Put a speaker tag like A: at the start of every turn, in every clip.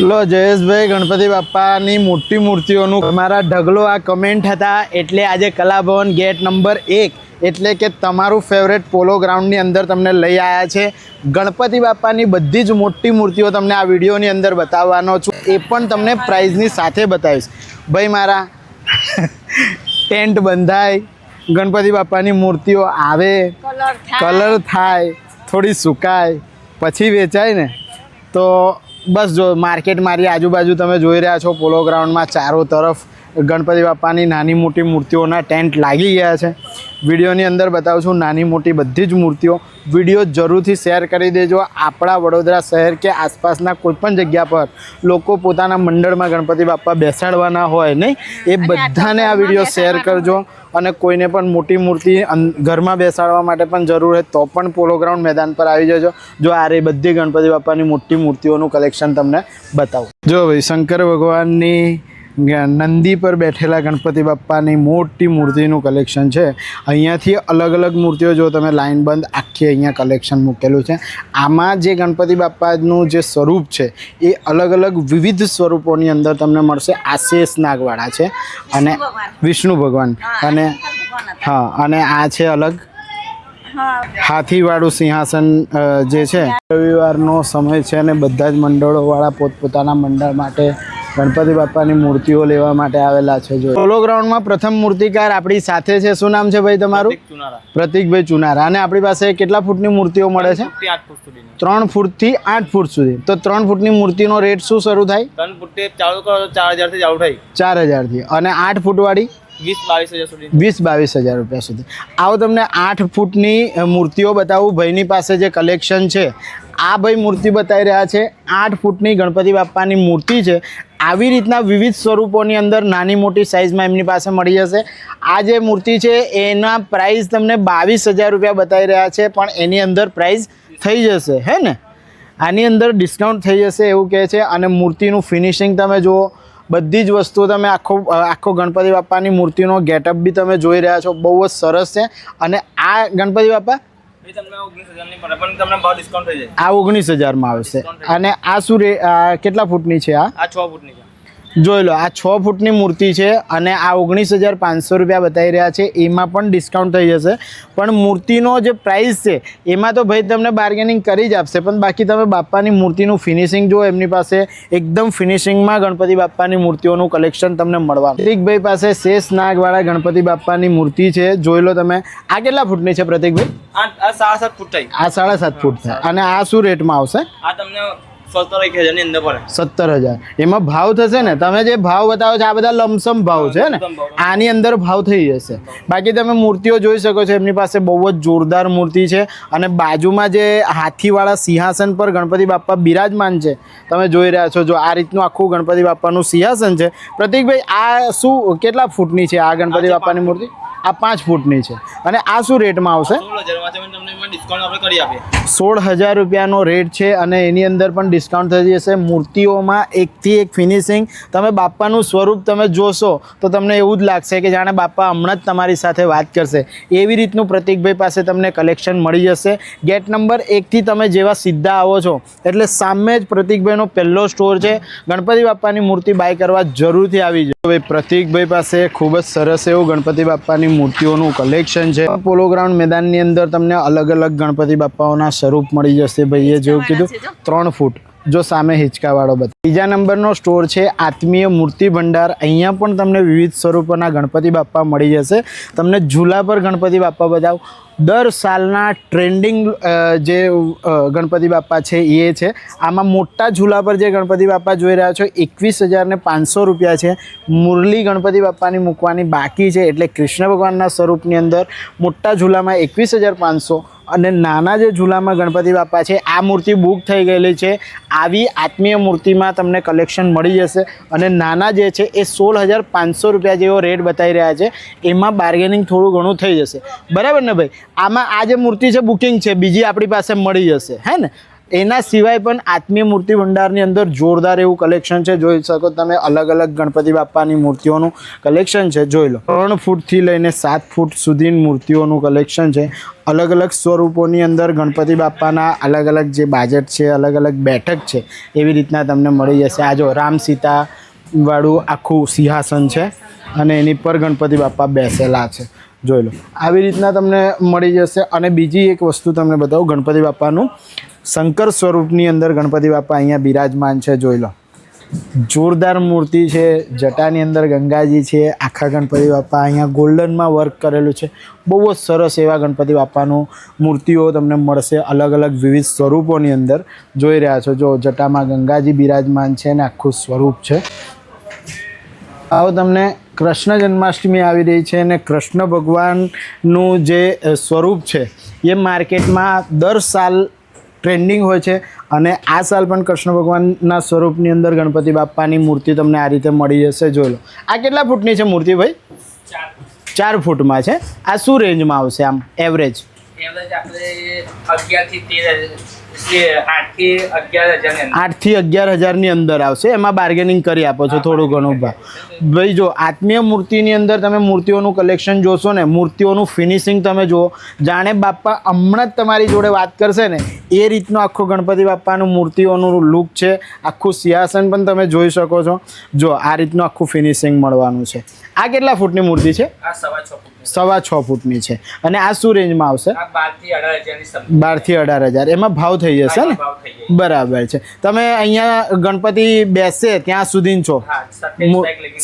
A: લો જયેશભાઈ ગણપતિ બાપાની મોટી મૂર્તિઓનું. મારા ઢગલો આ કમેન્ટ હતા એટલે આજે કલાભવન ગેટ નંબર એક. એટલે કે તમારું ફેવરેટ પોલો ગ્રાઉન્ડની અંદર તમને લઈ આવ્યા છે. ગણપતિ બાપાની બધી જ મોટી મૂર્તિઓ તમને આ વિડીયોની અંદર બતાવવાનો છું. એ પણ તમને પ્રાઇઝની સાથે બતાવીશ. ભાઈ મારા ટેન્ટ બંધાય ગણપતિ બાપાની મૂર્તિઓ આવે કલર થાય થોડી સુકાય પછી વેચાય ને તો બસ જો માર્કેટ મારી આજુબાજુ તમે જોઈ રહ્યા છો પોલો ગ્રાઉન્ડમાં ચારો તરફ ગણપતિ બાપાની નાની મોટી મૂર્તિઓના ટેન્ટ લાગી ગયા છે. વિડીયોની અંદર બતાવું છું નાની મોટી બધી જ મૂર્તિઓ. વીડિયો જરૂરથી શેર કરી દેજો આપણા વડોદરા શહેર કે આસપાસના કોઈપણ જગ્યા પર. લોકો પોતાના મંડળમાં ગણપતિ બાપા બેસાડવાના હોય નહીં? એ બધાને આ વીડિયો શેર કરજો અને કોઈને પણ મોટી મૂર્તિ ઘરમાં બેસાડવા માટે પણ જરૂર હોય તો પણ પોલો ગ્રાઉન્ડ મેદાન પર આવી જજો. જો આ રે બધી ગણપતિ બાપાની મોટી મૂર્તિઓનું કલેક્શન તમને બતાવું. જો ભાઈ શંકર ભગવાનની નંદી પર બેઠેલા ગણપતિ બાપ્પાની મોટી મૂર્તિનું કલેક્શન છે. અહીંયાથી અલગ અલગ મૂર્તિઓ જો તમે લાઈન બંધ આખી અહીંયા કલેક્શન મૂકેલું છે. આમાં જે ગણપતિ બાપ્પાનું જે સ્વરૂપ છે એ અલગ અલગ વિવિધ સ્વરૂપોની અંદર તમને મળશે. આશેષ નાગવાળા છે અને વિષ્ણુ ભગવાન. અને હા અને આ છે અલગ હાથીવાળું સિંહાસન જે છે. રવિવારનો સમય છે અને બધા જ મંડળોવાળા પોતપોતાના મંડળ માટે ગણપતિ બાપાની મૂર્તિઓ લેવા માટે આવેલા છે જો. પોલો ગ્રાઉન્ડમાં પ્રથમ મૂર્તિકાર આપણી સાથે છે. શું નામ છે ભાઈ તમારું? પ્રતિકભાઈ ચુનારા. અને આપણી પાસે કેટલા ફૂટની મૂર્તિઓ મળે છે? ત્રણ ફૂટથી આઠ ફૂટ સુધી. તો ત્રણ ફૂટની મૂર્તિનો રેટ શું શરૂ થાય?
B: ત્રણ ફૂટથી ચાલુ કરો તો ચાર હજારથી ચાલુ થાય.
A: ચાર હજારથી. અને આઠ ફૂટવાળી?
B: વીસ બાવીસ હજાર સુધી.
A: વીસ બાવીસ હજાર રૂપિયા સુધી. આવો તમને આઠ ફૂટની મૂર્તિઓ બતાવું. ભાઈની પાસે જે કલેક્શન છે આ ભાઈ મૂર્તિ બતાવી રહ્યા છે. આઠ ફૂટની ગણપતિ બાપાની મૂર્તિ છે. આવી રીતના વિવિધ સ્વરૂપોની અંદર નાની મોટી સાઇઝમાં એમની પાસે મળી જશે. આ જે મૂર્તિ છે, એના પ્રાઇસ તમને બાવીસ હજાર રૂપિયા બતાવી રહ્યા છે, પણ એની અંદર પ્રાઇસ થઈ જશે, હે ને? આની અંદર ડિસ્કાઉન્ટ થઈ જશે એવું કહે છે, અને મૂર્તિનું ફિનિશિંગ તમે જુઓ, બધી જ વસ્તુઓ તમે આખો આખો ગણપતિ બાપાની મૂર્તિનો ગેટઅપ બી તમે જોઈ રહ્યા છો, બહુ જ સરસ છે. અને આ ગણપતિ બાપા આ ઓગણીસ હજારમાં આવશે. અને આ શું કેટલા ફૂટની છે આ?
B: આ છ ફૂટની છે.
A: જોઈ લો આ છ ફૂટની મૂર્તિ છે અને આ ઓગણીસ હજાર પાંચસો રૂપિયા બતાવી રહ્યા છે. એમાં પણ ડિસ્કાઉન્ટ થઈ જશે. પણ મૂર્તિનો જે પ્રાઇસ છે એમાં તો ભાઈ તમને બાર્ગેનિંગ કરી જ આપશે. પણ બાકી તમે બાપાની મૂર્તિનું ફિનિશિંગ જો એમની પાસે એકદમ ફિનિશિંગમાં ગણપતિ બાપાની મૂર્તિઓનું કલેક્શન તમને મળવા પ્રતિકભાઈ પાસે શેષ નાગવાળા ગણપતિ બાપાની મૂર્તિ છે. જોઈ લો તમે આ કેટલા ફૂટની છે પ્રતિકભાઈ?
B: આ સાડા સાત ફૂટ થાય
A: આ સાડા સાત ફૂટ થાય અને આ શું રેટમાં આવશે?
B: આ તમને સત્તર
A: હજાર. એમાં ભાવ થશે ને? તમે જે ભાવ બતાવો છો આ બધા લમસમ ભાવ છે ને? આની અંદર ભાવ થઈ જશે. બાકી તમે મૂર્તિઓ જોઈ શકો છો એમની પાસે બહુ જ જોરદાર મૂર્તિ છે અને બાજુમાં જે હાથીવાળા સિંહાસન પર ગણપતિ બાપા બિરાજમાન છે તમે જોઈ રહ્યા છો જો આ રીતનું આખું ગણપતિ બાપાનું સિંહાસન છે. પ્રતિકભાઈ આ શું કેટલા ફૂટની છે આ ગણપતિ બાપાની મૂર્તિ? આ પાંચ ફૂટની છે. અને આ શું રેટમાં આવશે?
B: સોળ
A: હજાર રૂપિયાનો રેટ છે અને એની અંદર પણ ડિસ્કાઉન્ટ થઈ જશે. મૂર્તિઓમાં એકથી એક ફિનિશિંગ તમે બાપાનું સ્વરૂપ તમે જોશો, તો તમને એવું જ લાગશે કે જાણે બાપા હમણાં જ તમારી સાથે વાત કરશે. એવી રીતનું પ્રતિકભાઈ પાસે તમને કલેક્શન મળી જશે. ગેટ નંબર એકથી તમે જેવા સીધા આવો છો, એટલે સામે જ પ્રતિકભાઈનો પહેલો સ્ટોર છે. ગણપતિ બાપાની મૂર્તિ બાય કરવા જરૂરથી આવી જાય ભાઈ, પ્રતિકભાઈ પાસે ખૂબ જ સરસ એવું ગણપતિ બાપાની મૂર્તિઓનું કલેક્શન છે. પોલો ગ્રાઉન્ડ મેદાનની અંદર તમને અલગ અલગ ગણપતિ બાપાઓના સ્વરૂપ મળી જશે ભાઈએ જેવું કીધું. ત્રણ ફૂટ. જો સામે હિંચકાવાળો બતાવે. બીજા નંબરનો સ્ટોર છે આત્મીય મૂર્તિ ભંડાર. અહીંયા પણ તમને વિવિધ સ્વરૂપોના ગણપતિ બાપા મળી જશે. તમને ઝૂલા પર ગણપતિ બાપા બતાવ. દર સાલના ટ્રેન્ડિંગ જે ગણપતિ બાપા છે એ છે. આમાં મોટા ઝૂલા પર જે ગણપતિ બાપા જોઈ રહ્યા છો, એકવીસ હજારને પાંચસો રૂપિયા છે. મુરલી ગણપતિ બાપાની મૂકવાની બાકી છે, એટલે કૃષ્ણ ભગવાનના સ્વરૂપની અંદર મોટા ઝૂલામાં એકવીસ હજાર પાંચસો. અને નાના જે ઝૂલામાં ગણપતિ બાપા છે, આ મૂર્તિ બુક થઈ ગયેલી છે. આવી આત્મીય મૂર્તિમાં તમને કલેક્શન મળી જશે. અને નાના જે છે, એ સોળ હજાર પાંચસો રૂપિયા જેવો રેટ બતાવી રહ્યા છે. એમાં બાર્ગેનિંગ થોડું ઘણું થઈ જશે. બરાબર ને ભાઈ? આમાં આ જે મૂર્તિ છે બુકિંગ છે, બીજી આપણી પાસે મળી જશે. હે ને? એના સિવાય પણ આત્મીય મૂર્તિ ભંડારની અંદર જોરદાર એવું કલેક્શન છે. જોઈ શકો તમે અલગ અલગ ગણપતિ બાપાની મૂર્તિઓનું કલેક્શન છે. જોઈ લો. ત્રણ ફૂટથી લઈને સાત ફૂટ સુધીની મૂર્તિઓનું કલેક્શન છે. અલગ અલગ સ્વરૂપોની અંદર ગણપતિ બાપાના અલગ અલગ જે બાજેટ છે, અલગ અલગ બેઠક છે, એવી રીતના તમને મળી જશે. આ જો રામ સીતા વાળું આખું સિંહાસન છે અને એની પર ગણપતિ બાપા બેસેલા છે. જોઈ લો. આવી રીતના તમને મળી જશે. અને બીજી એક વસ્તુ તમને બતાવું. ગણપતિ બાપાનું શંકર સ્વરૂપની અંદર ગણપતિ બાપા અહીંયા બિરાજમાન છે, જોઈ લો. જોરદાર મૂર્તિ છે, જટાની અંદર ગંગાજી છે, આખા ગણપતિ બાપા અહીંયા ગોલ્ડનમાં વર્ક કરેલું છે. બહુ જ સરસ એવા ગણપતિ બાપાનું મૂર્તિઓ તમને મળશે અલગ અલગ વિવિધ સ્વરૂપોની અંદર. જોઈ રહ્યા છો, જો જટામાં ગંગાજી બિરાજમાન છે ને આખું સ્વરૂપ છે. આવો તમને કૃષ્ણ જન્માષ્ટમી આવી રહી છે અને કૃષ્ણ ભગવાનનું જે સ્વરૂપ છે, એ માર્કેટમાં દર સાલ ટ્રેન્ડિંગ હોય છે અને આ સાલ પણ કૃષ્ણ ભગવાનના સ્વરૂપની અંદર ગણપતિ બાપાની મૂર્તિ તમને આ રીતે મળી જશે, જોઈ લો. આ કેટલા ફૂટની છે મૂર્તિ ભાઈ? ચાર ફૂટમાં છે. આ શું રેન્જમાં આવશે આમ એવરેજ
C: એવરેજ આપણે અગિયારથી તેર આઠથી અગિયાર હજારની અંદર.
A: આવશે. એમાં બાર્ગેનિંગ કરી આપો છો થોડું ઘણું. ભાવ ભાઈ જો આત્મીય મૂર્તિની અંદર તમે મૂર્તિઓનું કલેક્શન જોશો ને મૂર્તિઓનું ફિનિશિંગ તમે જુઓ જાણે બાપા હમણાં જ તમારી જોડે વાત કરશે ને એ રીતનું આખું ગણપતિ બાપાનું મૂર્તિઓનું લુક છે. આખું સિંહાસન પણ તમે જોઈ શકો છો. જો આ રીતનું આખું ફિનિશિંગ મળવાનું છે. આ કેટલા ફૂટની મૂર્તિ છે?
C: આ સવા છ ફૂટની
A: સવા છ ફૂટની છે. અને આ શું રેન્જમાં આવશે?
C: બારથી અઢાર
A: હજાર. એમાં ભાવ થઈ જશે ને? બરાબર છે. તમે અહીંયા ગણપતિ બેસે ત્યાં સુધી છો?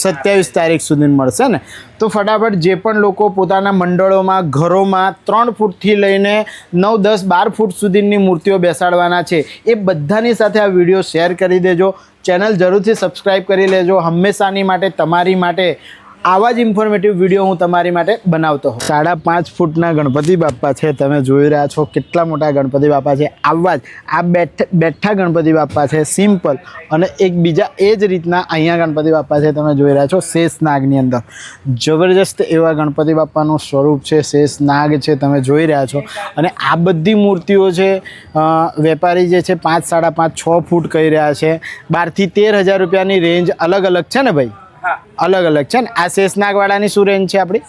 C: સત્યાવીસ તારીખ
A: સુધી મળશે ને? તો ફટાફટ જે પણ લોકો પોતાના મંડળોમાં ઘરોમાં ત્રણ ફૂટથી લઈને નવ દસ બાર ફૂટ સુધીની મૂર્તિઓ બેસાડવાના છે એ બધાની સાથે આ વીડિયો શેર કરી દેજો. ચેનલ જરૂરથી સબસ્ક્રાઈબ કરી લેજો. હંમેશાની માટે તમારી માટે. આવા જ ઇન્ફોર્મેટિવ વીડિયો હું તમારી માટે બનાવતો હોઉં. સાડા પાંચ ફૂટના ગણપતિ બાપા છે, તમે જોઈ રહ્યા છો કેટલા મોટા ગણપતિ બાપા છે. આવા જ, આ બેઠ, બેઠા ગણપતિ બાપા છે સિમ્પલ અને એક બીજા એ જ રીતના અહીંયા ગણપતિ બાપા છે, તમે જોઈ રહ્યા છો શેષ નાગની અંદર. જબરજસ્ત એવા ગણપતિ બાપાનું સ્વરૂપ છે, શેષ નાગ છે, તમે જોઈ રહ્યા છો. અને આ બધી મૂર્તિઓ છે વેપારી જે છે, પાંચ, સાડા પાંચ, છ ફૂટ કહી રહ્યા છે. બારથી તેર હજાર રૂપિયાની રેન્જ અલગ અલગ છે ને ભાઈ?
C: હા.
A: અલગ અલગ છે ને? આ શેષનાગવાળાની શું રેન્જ છે આપણી?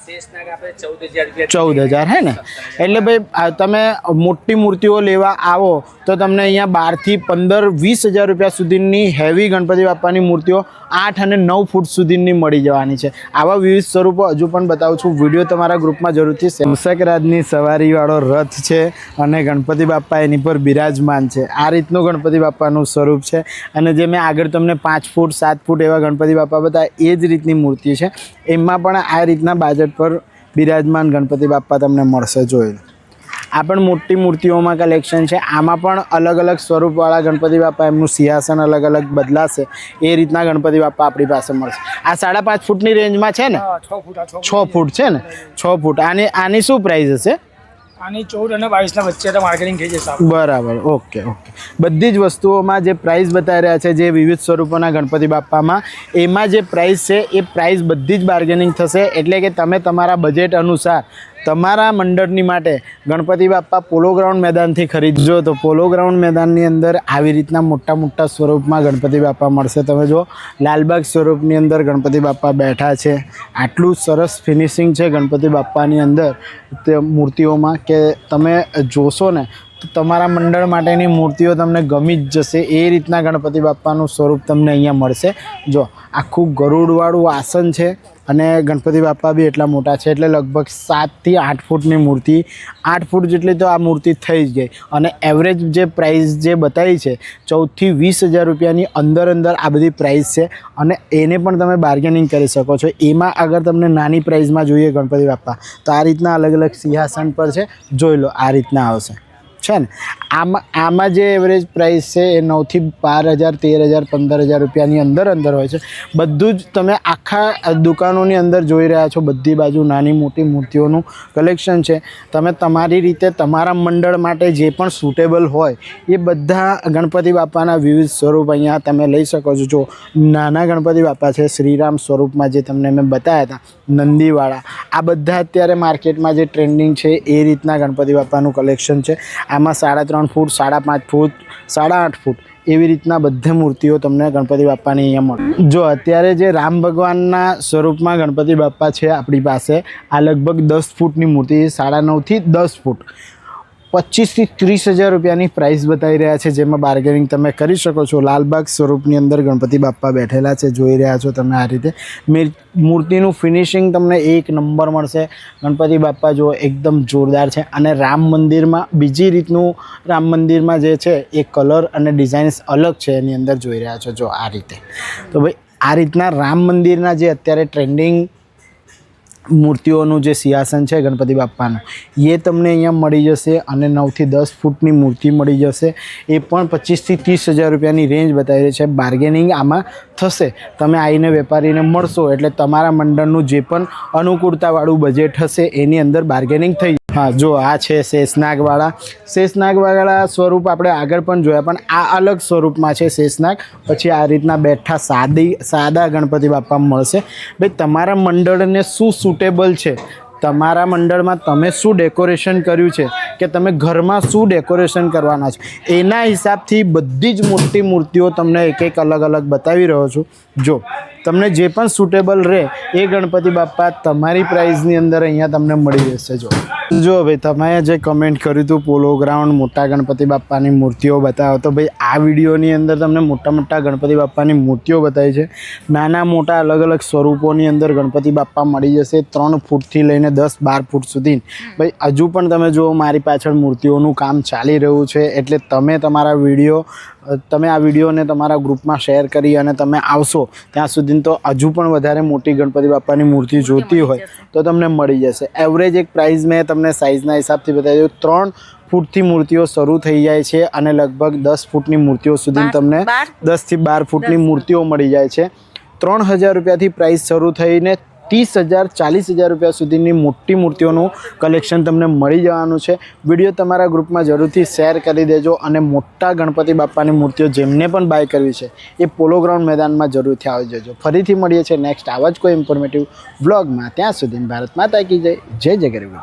C: ચૌદ હજાર
A: હે ને? એટલે ભાઈ તમે મોટી મૂર્તિઓ લેવા આવો તો તમને અહીંયા બારથી પંદર વીસ હજાર રૂપિયા સુધીની હેવી ગણપતિ બાપાની મૂર્તિઓ આઠ અને નવ ફૂટ સુધીની મળી જવાની છે. આવા વિવિધ સ્વરૂપો હજુ પણ બતાવું છું. વીડિયો તમારા ગ્રુપમાં જરૂરથી શંકરાજની સવારીવાળો રથ છે અને ગણપતિ બાપા એની પર બિરાજમાન છે. આ રીતનું ગણપતિ બાપાનું સ્વરૂપ છે. અને જે મેં આગળ તમને પાંચ ફૂટ સાત ફૂટ એવા ગણપતિ બાપા બતાવ્યા એ જ રીતની મૂર્તિ છે. એમાં પણ આ રીતના બાજટ પર બિરાજમાન ગણપતિ બાપા તમને મળશે જોઈ આ પણ મોટી મૂર્તિઓમાં કલેક્શન છે. આમાં પણ અલગ અલગ સ્વરૂપવાળા ગણપતિ બાપા એમનું સિંહાસન અલગ અલગ બદલાશે. એ રીતના ગણપતિ બાપા આપણી પાસે મળશે. આ સાડા પાંચ ફૂટની રેન્જમાં છે ને?
D: છ ફૂટ છ
A: છ ફૂટ. છે ને? છ ફૂટ. આની આની શું પ્રાઇસ હશે?
D: આની ચૌદ અને બાવીસના વચ્ચે તો માર્કેટિંગ થઈ જશે
A: બરાબર, ઓકે ઓકે. બધી જ વસ્તુઓમાં જે પ્રાઇસ બતાવી રહ્યા છે, જે વિવિધ સ્વરૂપોના ગણપતિ બાપામાં એમાં જે પ્રાઇસ છે, એ પ્રાઇસ બધી જ બાર્ગેનિંગ થશે. એટલે કે તમે તમારા બજેટ અનુસાર તમારા મંડળની માટે ગણપતિ બાપા પોલો ગ્રાઉન્ડ મેદાનથી ખરીદજો. તો પોલો ગ્રાઉન્ડ મેદાનની અંદર આવી રીતના મોટા મોટા સ્વરૂપમાં ગણપતિ બાપા મળશે. તમે જો લાલબાગ સ્વરૂપની અંદર ગણપતિ બાપા બેઠા છે. આટલું સરસ ફિનિશિંગ છે ગણપતિ બાપાની અંદર. તે મૂર્તિઓમાં કે તમે જોશો ને, તો તમારા મંડળ માટેની મૂર્તિઓ તમને ગમી જ જશે. એ રીતના ગણપતિ બાપાનું સ્વરૂપ તમને અહીંયા મળશે. જો, આખું ગરુડવાળું આસન છે. અને ગણપતિ બાપા બી એટલા મોટા છે એટલે લગભગ સાતથી આઠ ફૂટની મૂર્તિ, આઠ ફૂટ જેટલી તો આ મૂર્તિ થઈ જ ગઈ. અને એવરેજ જે પ્રાઇસ જે બતાવી છે, ચૌદથી વીસ હજાર રૂપિયાની અંદર અંદર આ બધી પ્રાઇસ છે. અને એને પણ તમે બાર્ગેનિંગ કરી શકો છો. એમાં અગર તમને નાની પ્રાઇસમાં જોઈએ ગણપતિ બાપા, તો આ રીતના અલગ અલગ સિંહાસન પર છે. જોઈ લો, આ રીતના આવશે. છે ને, આમાં આમાં જે એવરેજ પ્રાઇસ છે એ નવથી બાર હજાર, તેર હજાર, પંદર હજાર રૂપિયાની અંદર અંદર હોય છે. બધું જ તમે આખા દુકાનોની અંદર જોઈ રહ્યા છો, બધી બાજુ નાની મોટી મૂર્તિઓનું કલેક્શન છે. તમે તમારી રીતે તમારા મંડળ માટે જે પણ સુટેબલ હોય, એ બધા ગણપતિ બાપાના વિવિધ સ્વરૂપ અહીંયા તમે લઈ શકો છો. જો નાના ગણપતિ બાપા છે, શ્રીરામ સ્વરૂપમાં જે તમને મેં બતાવ્યા હતા નંદીવાળા. આ બધા અત્યારે માર્કેટમાં જે ટ્રેન્ડિંગ છે એ રીતના ગણપતિ બાપાનું કલેક્શન છે. આમાં સાડા ત્રણ ફૂટ, સાડા પાંચ ફૂટ, સાડા આઠ ફૂટ એવી રીતના બધે મૂર્તિઓ તમને ગણપતિ બાપ્પાની અહીંયા મળે. જો અત્યારે જે રામ ભગવાનના સ્વરૂપમાં ગણપતિ બાપ્પા છે આપણી પાસે, આ લગભગ દસ ફૂટની મૂર્તિ, સાડા નવથી દસ ફૂટ. પચીસથી ત્રીસ હજાર રૂપિયાની પ્રાઇસ બતાવી રહ્યા છે, જેમાં બાર્ગેનિંગ તમે કરી શકો છો. લાલબાગ સ્વરૂપની અંદર ગણપતિ બાપ્પા બેઠેલા છે, જોઈ રહ્યા છો તમે આ રીતે. મૂર્તિનું ફિનિશિંગ તમને એક નંબર મળશે. ગણપતિ બાપ્પા જો એકદમ જોરદાર છે. અને રામ મંદિરમાં, બીજી રીતનું રામ મંદિરમાં જે છે, એ કલર અને ડિઝાઇન્સ અલગ છે, એની અંદર જોઈ રહ્યા છો, જો આ રીતે. તો ભાઈ, આ રીતના રામ મંદિરના જે અત્યારે ટ્રેન્ડિંગ મૂર્તિઓનું જે સિંહાસન છે ગણપતિ બાપ્પાનું, એ તમને અહીંયા મળી જશે અને નવથી દસ ફૂટની મૂર્તિ મળી જશે. એ પણ પચીસથી ત્રીસ હજાર રૂપિયાની રેન્જ બતાવી છે. બાર્ગેનિંગ આમાં થશે. તમે આવીને વેપારીને મળશો એટલે તમારા મંડળનું જે પણ અનુકૂળતાવાળું બજેટ હશે, એની અંદર બાર્ગેનિંગ થઈ હા, જો આ છે શેષનાગવાળા શેષનાગવાળા સ્વરૂપ આપણે આગળ પણ જોયા, પણ આ અલગ સ્વરૂપમાં છે શેષનાગ પછી આ રીતના બેઠા સાદી, સાદા ગણપતિ બાપા મળશે. ભાઈ, તમારા મંડળને શું સુટેબલ છે? તમારા મંડળમાં તમે શું ડેકોરેશન કર્યું છે? કે તમે ઘરમાં શું ડેકોરેશન કરવાના છો? એના હિસાબથી બધી જ મોટી મૂર્તિઓ તમને એક એક અલગ અલગ બતાવી રહ્યો છું. જો તમને જે પણ સુટેબલ રહે એ ગણપતિ બાપ્પા તમારી પ્રાઇઝની અંદર અહીંયા તમને મળી જશે જો. જો ભાઈ, તમે જે કમેન્ટ કર્યું હતું પોલો ગ્રાઉન્ડ મોટા ગણપતિ બાપ્પાની મૂર્તિઓ બતાવો, તો ભાઈ, આ વિડીયોની અંદર તમને મોટા મોટા ગણપતિ બાપ્પાની મૂર્તિઓ બતાવી છે. નાના મોટા અલગ અલગ સ્વરૂપોની અંદર ગણપતિ બાપ્પા મળી જશે ત્રણ ફૂટથી લઈને દસ બાર ફૂટ સુધી. ભાઈ, હજુ પણ તમે જુઓ, મારી પાછળ મૂર્તિઓનું કામ ચાલી રહ્યું છે, એટલે તમે તમારા વીડિયો તમે આ વિડીયોને તમારા ગ્રુપમાં શેર કરી અને તમે આવશો ત્યાં સુધી તો હજુ પણ વધારે મોટી ગણપતિ બાપ્પાની મૂર્તિ જોતી હોય તો તમને મળી જશે. એવરેજ એક પ્રાઇસ મેં તમને સાઇઝના હિસાબથી બતાવી દઉં. ત્રણ ફૂટથી મૂર્તિઓ શરૂ થઈ જાય છે અને લગભગ દસ ફૂટની મૂર્તિઓ સુધી તમને દસથી બાર ફૂટની મૂર્તિઓ મળી જાય છે. ત્રણ હજાર રૂપિયાથી પ્રાઇસ શરૂ થઈને ત્રીસ હજાર, ચાલીસ હજાર રૂપિયા સુધીની મોટી મૂર્તિઓનું કલેક્શન તમને મળી જવાનું છે. વીડિયો તમારા ગ્રુપમાં જરૂરથી શેર કરી દેજો અને મોટા ગણપતિ બાપ્પાની મૂર્તિઓ જેમને પણ બાય કરવી છે, એ પોલો ગ્રાઉન્ડ મેદાનમાં જરૂરથી આવી જજો. ફરીથી મળીએ છીએ નેક્સ્ટ આવા જ કોઈ ઇન્ફોર્મેટિવ વ્લોગમાં ત્યાં સુધી ભારત માતા કી જય. જય જય ગરીબ